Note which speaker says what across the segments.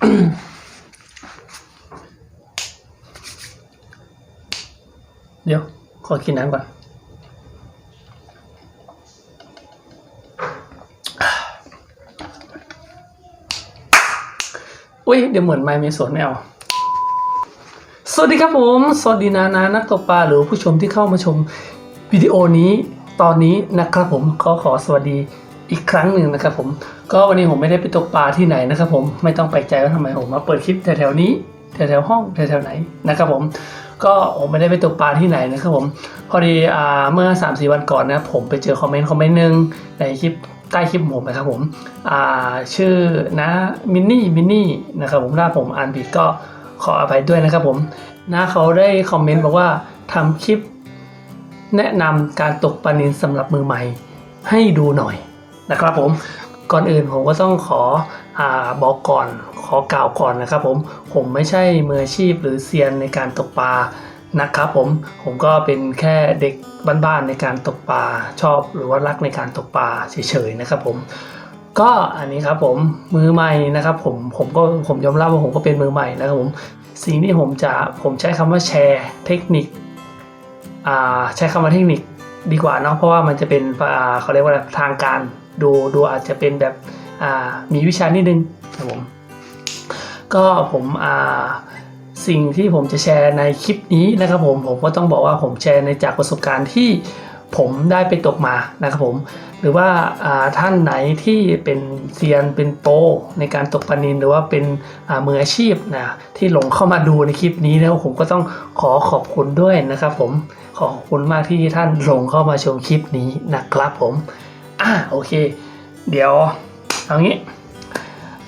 Speaker 1: เดี๋ยว ขอกินน้ำก่อนอุ้ยเดี๋ยวเหมือนไมค์เมโซนไม่เอาสวัสดีครับผม สวัสดีนานานักตกปลาหรือผู้ชมที่เข้ามาชมวิดีโอนี้ตอนนี้นะครับผมก็ขอสวัสดี อีกครั้งหนึ่งนะครับผม ก็วันนี้ผมไม่ได้ไปตกปลาที่ไหนนะครับผมไม่ต้องแปลกใจว่าทำไมผมมาเปิดคลิปแถวๆนี้แถวๆห้องแถวๆไหนนะครับผมก็ผมไม่ได้ไปตกปลาที่ไหนนะครับผมพอดีอ่าเมื่อ3าสี่วันก่อนนะผมไปเจอคอมเมนต์คอมเมนต์หนึ่งในคลิปใต้คลิปผมนะครับผมอ่าชื่อนะมินนี่มินนี่นะครับผมถ้าผมอ่านผิดก็ขออภัยด้วยนะครับผมนะเขาได้คอมเมนต์บอกว่าทำคลิปแนะนำการตกปลานิลสำหรับมือใหม่ให้ดูหน่อย นะครับผมก่อนอื่นผมก็ต้องขออาบอกก่อนขอกล่าวก่อนนะครับผมผมไม่ใช่มืออาชีพหรือเซียนในการตกปลานะครับผมผมก็เป็นแค่เด็กบ้านๆในการตกปลาชอบหรือว่ารักในการตกปลาเฉยๆนะครับผมก็อันนี้ครับผมมือใหม่นะครับผมผมก็ผมยอมรับว่าผมก็เป็นมือใหม่นะครับผมสิ่งที่ผมจะผมใช้คำว่าแชร์เทคนิคใช้คำว่าเทคนิคดีกว่าเนาะเพราะว่ามันจะเป็นเขาเรียกว่าทางการ ดูดูอาจจะเป็นแบบมีวิชานิดนึงครับผมก็ผมสิ่งที่ผมจะแชร์ในคลิปนี้นะครับผมผมก็ต้องบอกว่าผมแชร์ในจากประสบการณ์ที่ผมได้ไปตกมานะครับผม หรือว่าาท่านไหนที่เป็นเซียนเป็นโปรในการตกปลานินหรือว่าเป็นมืออาชีพนะที่หลงเข้ามาดูในคลิปนี้แล้วผมก็ต้องขอขอบคุณด้วยนะครับผมขอบคุณมากที่ท่านหลงเข้ามาชมคลิปนี้นะครับผม อะโอเค เดี๋ยวเอางี้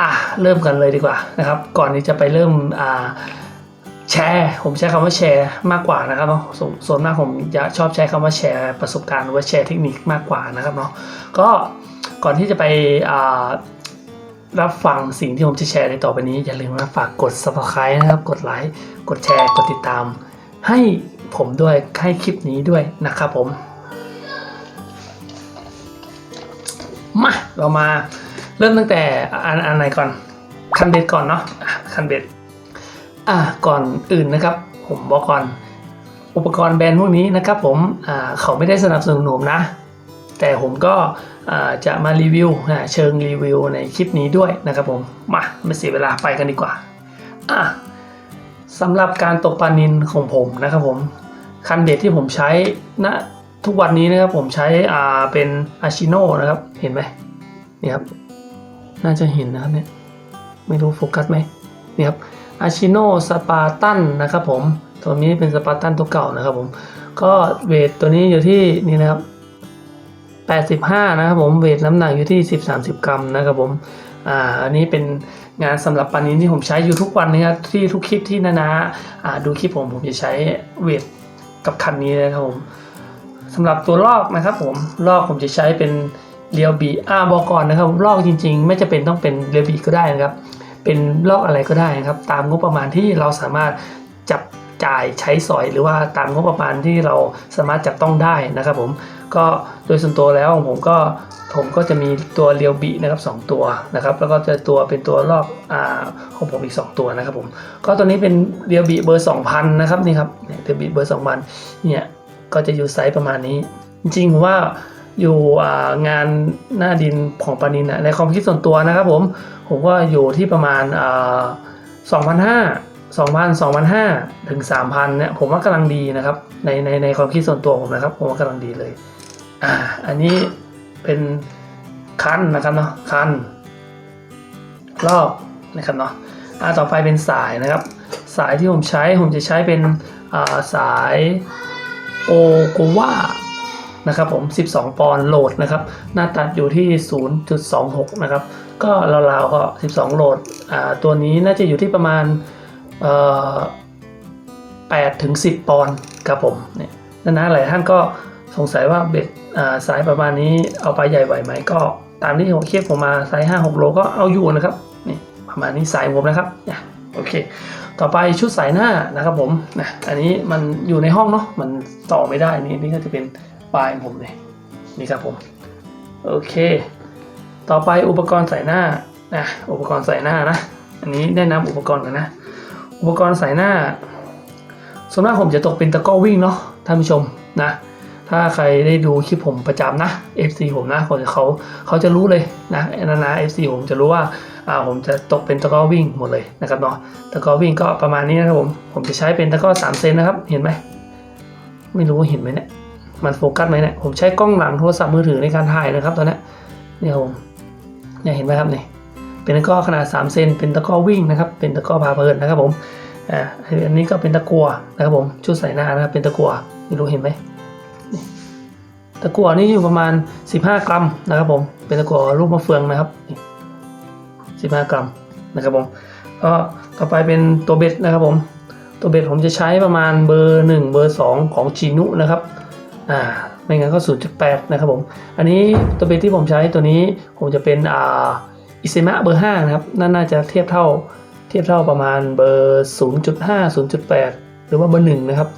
Speaker 1: อะเริ่มกันเลยดีกว่านะครับ ก่อนที่จะไปเริ่มอ่าแชร์ ผมใช้คำว่าแชร์มากกว่านะครับเนาะส,ส่วนมากผมจะชอบใช้คำว่าแชร์ประสบการณ์หรือว่าแชร์เทคนิคมากกว่านะครับเนาะก็ก่อนที่จะไปอ่ารับฟังสิ่งที่ผมจะแชร์ในต่อไปนี้ อย่าลืมนะฝากกด subscribe นะครับ กดไลค์กดแชร์กดติดตาม ให้ผมด้วยให้คลิปนี้ด้วยนะครับผม เรามาเริ่มตั้งแต่อันอันไหนก่อนคันเบ็ดก่อนเนาะคันเบ็ดอะก่อนอื่นนะครับ ผมบอกก่อนอุปกรณ์แบรนด์พวกนี้นะครับผมเขาไม่ได้สนับสนุนผมนะ แต่ผมก็จะมารีวิวเชิงรีวิวในคลิปนี้ด้วยนะครับผม มาไม่เสียเวลาไปกันดีกว่าสำหรับการตกปลานินของผมนะครับผม คันเบ็ดที่ผมใช้ณทุกวันนี้นะครับผมใช้เป็นอาชิโนนะครับ เห็นไหม นี่ครับ น่าจะเห็นนะครับเนี่ย ไม่รู้โฟกัสไหมนี่ครับอาชิโนสปาตันนะครับผม ตัวนี้เป็นสปาตันตัวเก่านะครับผม ก็เวทตัวนี้อยู่ที่นี่นะครับ85 นะครับผมเวทน้ำหนักอยู่ที่ 10-30 กรัมนะครับผมอ่าอันนี้เป็นงานสำหรับปันนี้ที่ผมใช้อยู่ทุกวันนะครับที่ทุกคลิปที่นานาอ่าดูคลิปผมผมจะใช้เวทกับคันนี้นะครับผมสำหรับตัวลอกนะครับผมลอกผมจะใช้เป็น เรียวบีอ่าบอกก่อนนะครับลอกจริง ๆ ไม่จะเป็นต้องเป็นเรียวบีก็ได้นะครับ เป็นลอกอะไรก็ได้นะครับ ตามงบประมาณที่เราสามารถจับจ่ายใช้สอยหรือว่าตามงบประมาณที่เราสามารถจับต้องได้นะครับผมก็โดยส่วนตัวแล้วผมก็ผมก็จะมีตัวเรียวบีนะครับสองตัวนะครับ แล้วก็จะตัวเป็นตัวลอกอ่าของผมอีก 2 ตัวนะครับผมก็ตัวนี้เป็นเรียวบีเบอร์ 2000 นะครับนี่ครับเนี่ยเรียวบีเบอร์ 2000 เนี่ยก็จะอยู่ไซส์ประมาณนี้ จริงๆว่า อยู่งานหน้าดินของปานินนะในความคิดส่วนตัวนะครับผมผมก็อยู่ที่ประมาณ2,500 2,000 2,500 ถึง 3,000 เนี่ย ผมว่ากำลังดีนะครับ ในในในความคิดส่วนตัวผมนะครับ ผมว่ากำลังดีเลย อ่า อันนี้เป็นคันนะครับเนาะคันรอบนะครับเนาะอ่าต่อไปเป็นสายนะครับ สายที่ผมใช้ผมจะใช้เป็นอ่าสายโอโกวา นะครับผม 12 ปอนด์โหลดนะครับ หน้าตัดอยู่ที่ 0.26 นะครับ ก็ราวๆก็ 12 โหลด อ่า ตัวนี้น่าจะอยู่ที่ประมาณ เอ่อ8ถึง 10 ปอนด์ครับผม เนี่ยนะหลายท่านก็สงสัยว่าเบ็ดสายประมาณนี้เอาไปใหญ่ไหวไหมก็ตามที่ผมเคียบผมมาไซส์5 6 โลก็เอาอยู่นะครับ นี่ประมาณนี้สายผมนะครับเนี่ยโอเค ต่อไปชุดสายหน้านะครับผมนะอันนี้มันอยู่ในห้องเนาะมันต่อไม่ได้นี่นี่ก็จะเป็น ปลายผมเลยนี่ครับผมโอเค ต่อไปอุปกรณ์ใส่หน้านะอุปกรณ์ใส่หน้านะ อันนี้แนะนำอุปกรณ์กันนะ อุปกรณ์ใส่หน้าส่วนมากผมจะตกเป็นตะก้อวิ่งเนาะท่านผู้ชมนะถ้าใครได้ดูคลิปผมประจำนะ FC ผมนะเขาเขาเขาจะรู้เลยนะนานา FC ผมจะรู้ว่าอ่าผมจะตกเป็นตะก้อวิ่งหมดเลยนะครับเนาะตะก้อวิ่งก็ประมาณนี้นะครับผมผมจะใช้เป็นตะก้อ3เซนนะครับเห็นไหมไม่รู้ว่าเห็นไหมเนี่ย มันโฟกัสไหมเนี่ยผมใช้กล้องหลังโทรศัพท์มือถือในการถ่ายนะครับตอนนี้เนี่ยครับผมเนี่ยเห็นไหมครับเนี่ยเป็นตะกร้อขนาด 3 เซนเป็นตะกร้อวิ่งนะครับ เป็นตะกร้อพาเพลินนะครับผมอ่าอันนี้ก็เป็นตะกัวนะครับผมชุดใส่หน้านะครับเป็นตะกัวไม่รู้เห็นไหมตะกัวนี่อยู่ประมาณ 15 กรัมนะครับผมเป็นตะกัวลูกมะเฟืองนะครับ15 กรัมนะครับผมก็ต่อไปเป็นตัวเบ็ดนะครับผมตัวเบ็ดผมจะใช้ประมาณเบอร์ 1 เบอร์ 2 ของจีนุนะครับ อ่าไม่งั้นก็ 0.8 นะครับผม อันนี้ตัวเบ็ดที่ผมใช้ตัวนี้ผมจะเป็นอ่าอิเซมะเบอร์ 5 นะครับน่าน่าจะเทียบเท่าเทียบเท่าประมาณเบอร์ 0.5 0.8 หรือว่าเบอร์ 1 นะครับ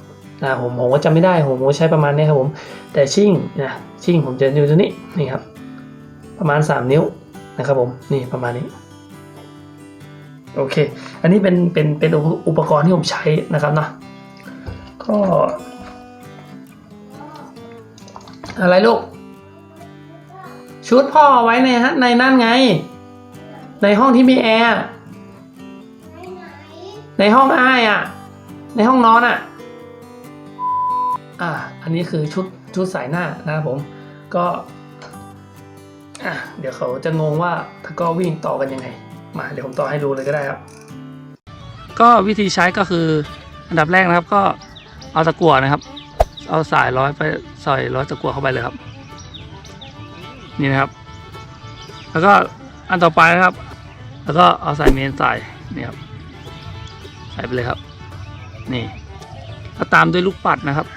Speaker 1: อ่าผมผมก็จำไม่ได้ผมก็ใช้ประมาณนี้ครับผมแต่ชิ่งนะชิ่งผมจะอยู่ตัวนี้นี่ครับประมาณ 3 นิ้วนะครับผมนี่ประมาณนี้โอเค อันนี้เป็นเป็นเป็นอุปกรณ์ที่ผมใช้นะครับเนาะก็ อะไรลูก ชุดพ่อเอาไว้ในฮะในนั่นไง ในห้องที่มีแอร์ในห้องอ้ายอะ ในห้องนอนอะ อ่า อันนี้คือชุดชุดสายหน้านะครับผม ก็อะเดี๋ยวเขาจะงงว่าถ้าก็วิ่งต่อกันยังไง มาเดี๋ยวผมต่อให้ดูเลยก็ได้ครับ ก็วิธีใช้ก็คืออันดับแรกนะครับก็เอาตะกั่วนะครับ เอาสายร้อยไปสอยร้อยตะกั่วเข้าไปเลยครับ นี่นะครับ แล้วก็อันต่อไปนะครับ แล้วก็เอาสายเมนใส่นี่ครับใส่ไปเลยครับ นี่ก็ตามด้วยลูกปัดนะครับ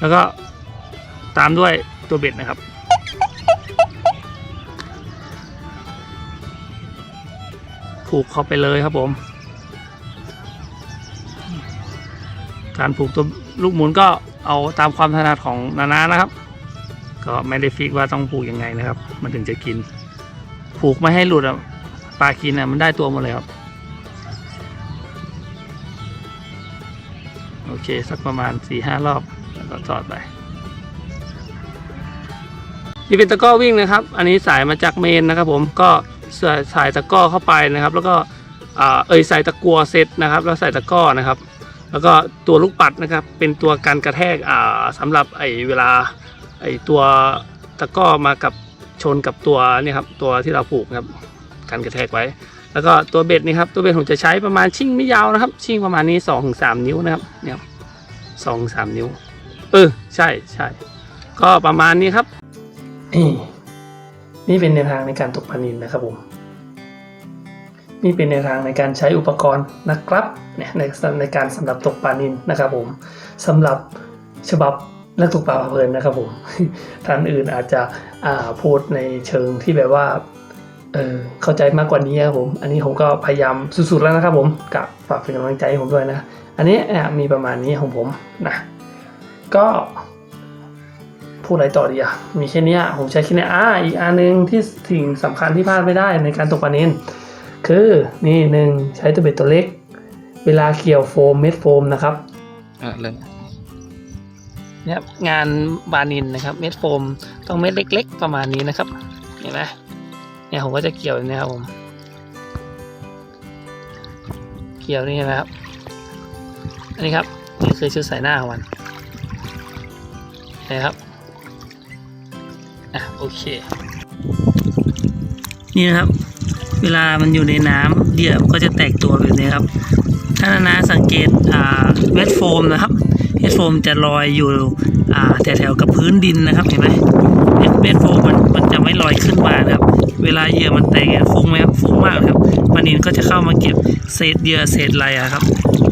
Speaker 1: แล้วก็ตามด้วยตัวเบ็ดนะครับ ผูกเข้าไปเลยครับผม การผูกตัวลูกหมุนก็เอาตามความถนัดของนานานะครับ ก็ไม่ได้ฟิกว่าต้องผูกยังไงนะครับ มันถึงจะกิน ผูกไม่ให้หลุดอะปลากินอะมันได้ตัวหมดเลยครับ โอเค สักประมาณ4ี่ห้ารอบแล้วก็จอดไปนี่เป็นตะก้อวิ่งนะครับ อันนี้สายมาจากเมนนะครับ ผมก็ใส่สายตะก้อเข้าไปนะครับ แล้วก็อ่าเอยใส่ตะกัวเซตนะครับ แล้วใส่ตะก้อนะครับ แล้วก็ตัวลูกปัดนะครับ เป็นตัวการกระแทกอ่าสำหรับไอเวลาไอตัวตะก้อมากับชนกับตัวเนี่ยครับตัวที่เราผูกครับการกระแทกไว้ แล้วก็ตัวเบ็ดนี่ครับตัวเบ็ดผมจะใช้ประมาณชิ่งไม่ยาวนะครับ ชิ่งประมาณนี้2อถึงสนิ้วนะครับเนี่ยสองสามนิ้ว เออใช่ใช่ก็ประมาณนี้ครับนี่นี่เป็นแนวทางในการตกปลานินนะครับผม นี่เป็นแนวทางในการใช้อุปกรณ์นะครับในในการสำหรับตกปลานินนะครับผมสำหรับฉบับนักตกปลาเพลินนะครับผมท่านอื่นอาจจะอ่าพูดในเชิงที่แบบว่าเออเข้าใจมากกว่านี้ครับผม อันนี้ผมก็พยายามสุดๆแล้วนะครับผมกับฝากเป็นกำลังใจให้ผมด้วยนะ อันนี้มีประมาณนี้ของผมนะก็พูดอะไรต่อดีอะมีแค่นี้ผมใช้แค่เนี้ยอ่าอีกอันหนึงที่สิ่งสำคัญที่พลาดไม่ได้ในการตกปลานิน คือนี่หนึ่งใช้ตัวเบ็ดตัวเล็ก เวลาเกี่ยวโฟมเม็ดโฟมนะครับ
Speaker 2: อะเลย
Speaker 1: เนี่ยงานบานินนะครับ เม็ดโฟมต้องเม็ดเล็ก ๆ ประมาณนี้นะครับ เห็นไหมเนี่ยผมก็จะเกี่ยวแบบนี้ครับผม เกี่ยวนี่นะครับ อันนี้ครับนี่คือชุดใส่หน้าของมันนะครับอะโอเค นี่นะครับ เวลามันอยู่ในน้ำเหยื่อมันก็จะแตกตัวแบบนี้ครับ ถ้านานาสังเกตอ่าเม็ดโฟมนะครับเม็ดโฟมจะลอยอยู่อ่าแถวๆกับพื้นดินนะครับเห็นไหมเม็ดเม็ดโฟมมันมันจะไม่ลอยขึ้นมานะครับ เวลาเหยื่อมันแตกฟุ้งไหมครับฟุ้งมากครับปลานินก็จะเข้ามาเก็บเศษเหยื่อเศษไรอะครับ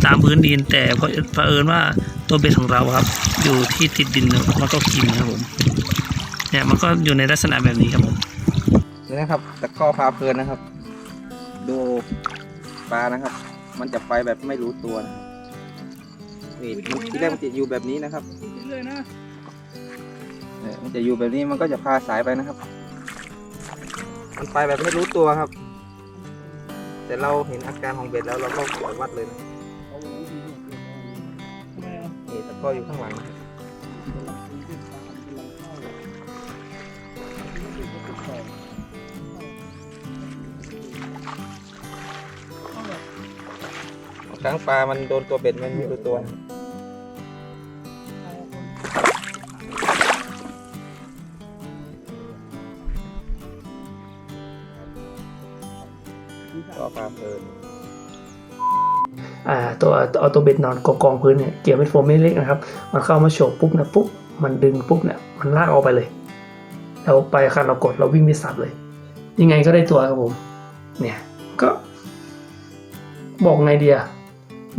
Speaker 1: ตามพื้นดินแต่เพราะเผอิญว่าตัวเบ็ดของเราครับ อยู่ที่ติดดินมันก็กินครับผมเนี่ยมันก็อยู่ในลักษณะแบบนี้ครับผม
Speaker 2: นี่นะครับตะก้อพาเพลินนะครับ ดูปลานะครับ มันจะไปแบบไม่รู้ตัวนะครับนี่มันทีแรกมันจะอยู่แบบนี้นะครับเออมันจะอยู่แบบนี้มันก็จะพาสายไปนะครับ มันไปแบบไม่รู้ตัวครับ แต่เราเห็นอาการของเบ็ดแล้วเราก็ปล่อยวัดเลยนะนี่ตะกร้ออยู่ข้างหลังนะครับ ครั้งปลามันโดนตัวเบ็ดมันไม่รู้ตัวก็ปลาเพลิน
Speaker 1: อ่าตัวเอาตัวเบ็ดนอนกองกองพื้นเนี่ยเกี่ยวเป็นโฟมเล็กนะครับ มันเข้ามาโฉบปุ๊บนะปุ๊บมันดึงปุ๊บเนี่ยมันลากออกไปเลยแล้วไปคันเรากดเราวิ่งไปสับเลย ยังไงก็ได้ตัวครับผม เนี่ยก็บอกไงเดีย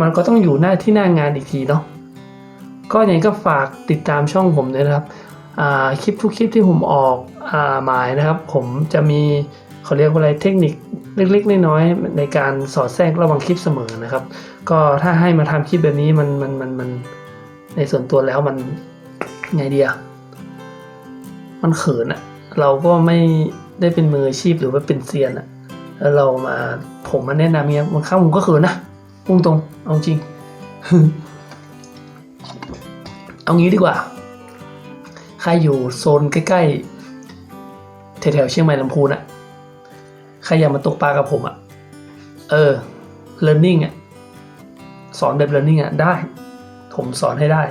Speaker 1: มันก็ต้องอยู่หน้าที่หน้างานอีกทีเนาะก็ยังไงก็ฝากติดตามช่องผมด้วยนะครับคลิปทุกคลิปที่ผมออกอาหมายนะครับ ผมจะมีเขาเรียกว่าอะไรเทคนิคเล็กๆน้อยๆในการสอดแทรกระหว่างคลิปเสมอนะครับ ก็ถ้าให้มาทำคลิปแบบนี้มันมันมันมันในส่วนตัวแล้วมันไงเดียมันเขินอะเราก็ไม่ได้เป็นมืออาชีพหรือว่าเป็นเซียนอะแล้วเรามาผมมาแนะนำเนี้ยบางครั้งผมก็เขินนะ พุ่งตรง เอาจริง เอางี้ดีกว่า ใครอยู่โซนใกล้ๆ แถวๆเชียงใหม่ลำพูนอะใครอยากมาตกปลากับผมอะเออ learning อะสอนแบบ learning อะได้ ผมสอนให้ได้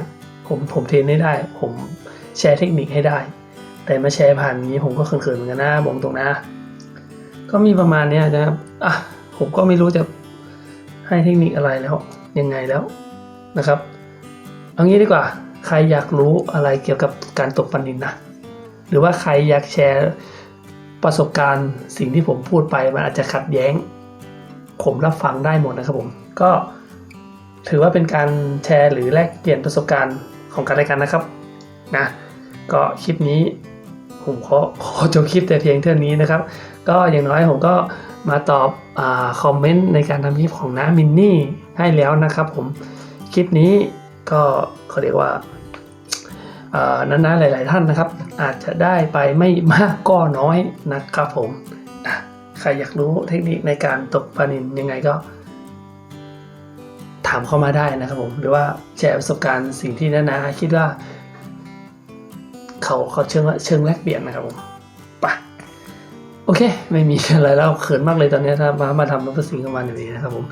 Speaker 1: ผมผมเทรนให้ได้ ผมแชร์เทคนิคให้ได้ แต่มาแชร์ผ่านนี้ผมก็เขินๆเหมือนกันนะบอกตรงนะ ก็มีประมาณนี้นะครับ อะ ผมก็ไม่รู้จะ ให้เทคนิคอะไรแล้วยังไงแล้วนะครับเอางี้ดีกว่าใครอยากรู้อะไรเกี่ยวกับการตกปลานินนะ หรือว่าใครอยากแชร์ประสบการณ์สิ่งที่ผมพูดไปมันอาจจะขัดแย้ง ผมรับฟังได้หมดนะครับผม ก็ถือว่าเป็นการแชร์หรือแลกเปลี่ยนประสบการณ์ของกันและกันนะครับนะก็คลิปนี้ผมขอขอจบคลิปแต่เพียงเท่านี้นะครับ ก็อย่างน้อยผมก็ มาตอบอคอมเมนต์ในการทำคลิปของน้ามินนี่ให้แล้วนะครับผม คลิปนี้ก็เขาเรียกว่านั้นๆหลาย ๆ ท่านนะครับ อาจจะได้ไปไม่มากก็น้อยนะครับผมใครอยากรู้เทคนิคในการตกปลานินยังไงก็ ถามเข้ามาได้นะครับผม หรือว่าแชร์ประสบการณ์สิ่งที่นานาคิดว่า เขาเขาเชิงว่าเชิงแลกเปลี่ยนนะครับผม โอเค ไม่มีอะไรแล้วเขินมากเลยตอนนี้ถ้ามามาทำมาประสิงกับมันอย่างนี้นะครับผม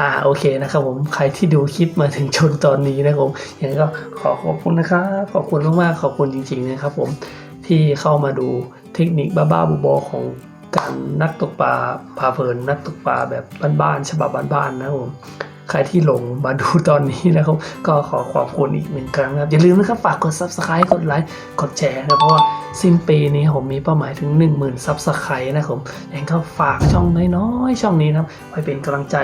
Speaker 1: อ่าโอเคนะครับผมใครที่ดูคลิปมาถึงจนตอนนี้นะครับผมอย่างนั้ก็ขอขอบคุณนะครับขอบคุณมากๆขอบคุณจริงๆนะครับผมที่เข้ามาดูเทคนิคบ้าๆบอๆของการนักตกปลาพาเพลินนักตกปลาแบบบ้านๆฉบับบ้านๆนะครับผม รที่หลงมาดูตอนนี้นะครับ ก็ขอขอบคุณอีกหนึ่งครั้งนะครับ อย่าลืมนะครับ ฝากกด subscribe กดไลค์กดแชร์นะเพราะว่าสิ้นปีนี้ผมมีเป้าหมายถึง 10,000 subscribe นะครับผมอย่างก็ฝากช่องน้อยๆ ช่องนี้นะครับไว้เป็นกำลังใจ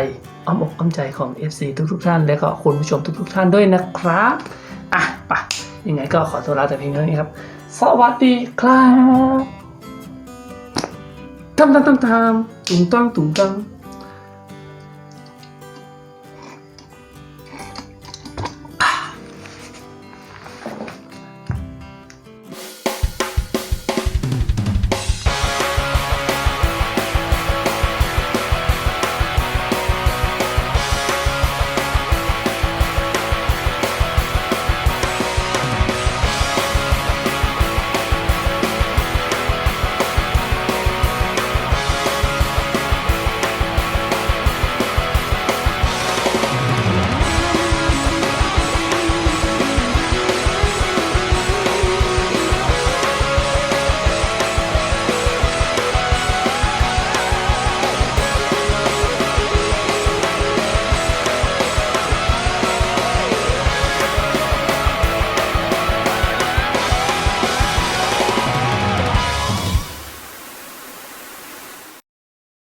Speaker 1: อ้อมอกอ้อมใจของ FC ทุกๆท่าน และก็คุณผู้ชมทุกๆท่านด้วยนะครับอะปะยังไงก็ขอตัวลาแต่เพียงเท่านี้ครับ สวัสดีครับทำทำทำทำตุ้งตั้งตุ้งตั้ง